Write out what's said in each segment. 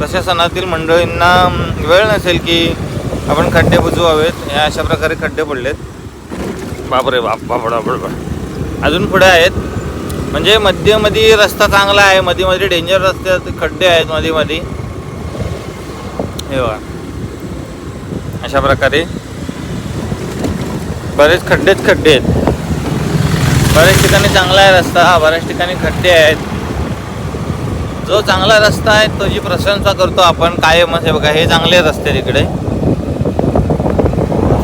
प्रशासनातील मंडळींना वेळ नसेल की आपण खड्डे बुजवावेत. या अशा प्रकारे खड्डे पडलेत. बापरे बाप बापड बापड अजून पुढे आहेत. म्हणजे मध्यमध्ये रस्ता चांगला आहे. मध्ये मध्ये डेंजर रस्ते खड्डे आहेत मध्ये मध्ये हे बघा. अशा प्रकारे. बरेच खड्डेच खड्डे आहेत. बऱ्याच ठिकाणी चांगला आहे रस्ता. बऱ्याच ठिकाणी खड्डे आहेत. जो चांगला रस्ता आहे त्याची प्रशंसा करतो आपण कायमच हे बघा हे चांगले रस्ते तिकडे.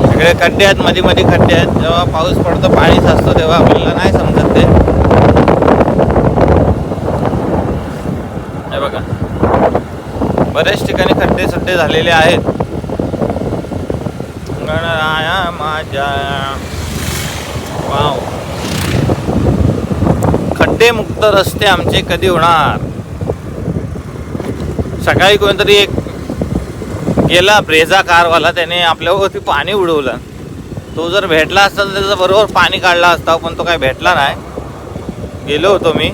इकडे खड्डे आहेत मध्ये मध्ये खड्डे आहेत. जेव्हा पाऊस पडतो पाणी साचतो तेव्हा आपल्याला नाही समजत ते. हे बघा. बरेच ठिकाणी खड्डे सड्डे झालेले आहेत. गणराया माझ्या वाव. खड्डे मुक्त रस्ते आमचे कधी होणार? सकाळी कोणतरी एक गेला ब्रेझा कारवाला त्याने आपल्यावरती पाणी उडवलं. तो जर भेटला असता तर त्याचं बरोबर पाणी काढला असता पण तो काय भेटला नाही. गेलो होतो मी.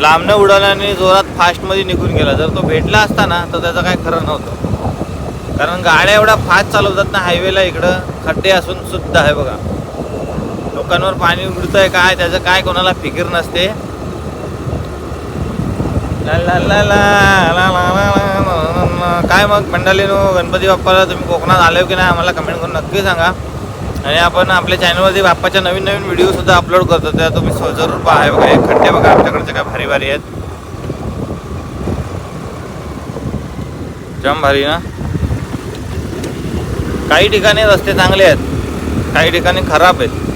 लांबनं उडवल्याने जोरात फास्टमध्ये निघून गेला. जर तो भेटला असता ना तर त्याचं काय खरं नव्हतं. कारण गाड्या एवढ्या फास्ट चालवतात ना हायवेला इकडं खड्डे असून सुद्धा आहे बघा. लोकांवर पाणी उडतंय काय त्याचं काय कोणाला फिकीर नसते. काय मग मंडळीनो गणपती बाप्पाला तुम्ही कोकणात आले की नाही आम्हाला कमेंट करून नक्की सांगा आणि आपण आपल्या चॅनलवरती बाप्पाच्या नवीन नवीन व्हिडिओ सुद्धा अपलोड करतो त्या तुम्ही जरूर पहा हे बघा खड्डे बघा आमच्याकडचे काय भारी भारी आहेत जम भारी ना काही ठिकाणी रस्ते चांगले आहेत काही ठिकाणी खराब आहेत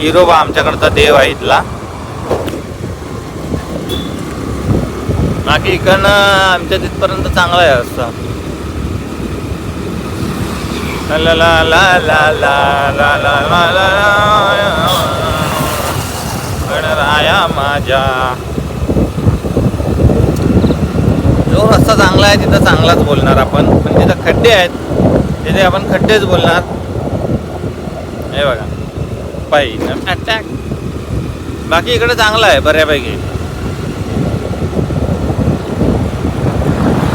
हिरोबा आमच्याकडचा देव आहे इथला बाकी इकडनं आमच्या तिथपर्यंत चांगला आहे रस्ता ला ला ला ला ला ला ला ला गणराया माझ्या जो रस्ता चांगला आहे तिथं चांगलाच बोलणार आपण पण तिथं खड्डे आहेत तिथे आपण खड्डेच बोलणार हे बघा पायी अटॅक बाकी इकडे चांगलं आहे बऱ्यापैकी.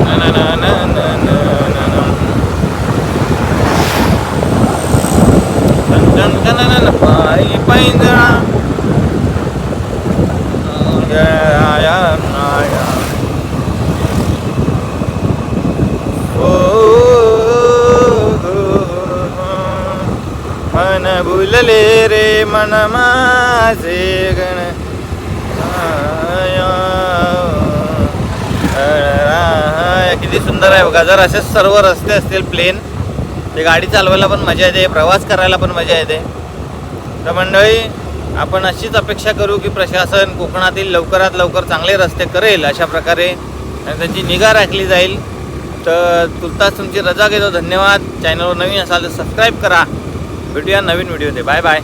ना, ना, ना, ना, ना, ना, ना, ना. टन, टन, टन, टन, टन, पायी पैंजरा गया माया. ओ, फुलले रे मन माझे गण. किती सुंदर आहे बघा. जर असेच सर्व रस्ते असतील प्लेन ते गाडी चालवायला पण मजा येते प्रवास करायला पण मजा येते. तर मंडळी आपण अशीच अपेक्षा करू की प्रशासन कोकणातील लवकरात लवकर चांगले रस्ते करेल अशा प्रकारे. आणि त्यांची निगा राखली जाईल. तर तुर्तास तुमची रजा घेतो. धन्यवाद. चॅनलवर नवीन असाल तर सबस्क्राईब करा. भेटूया नवीन व्हिडिओ बाय बाय.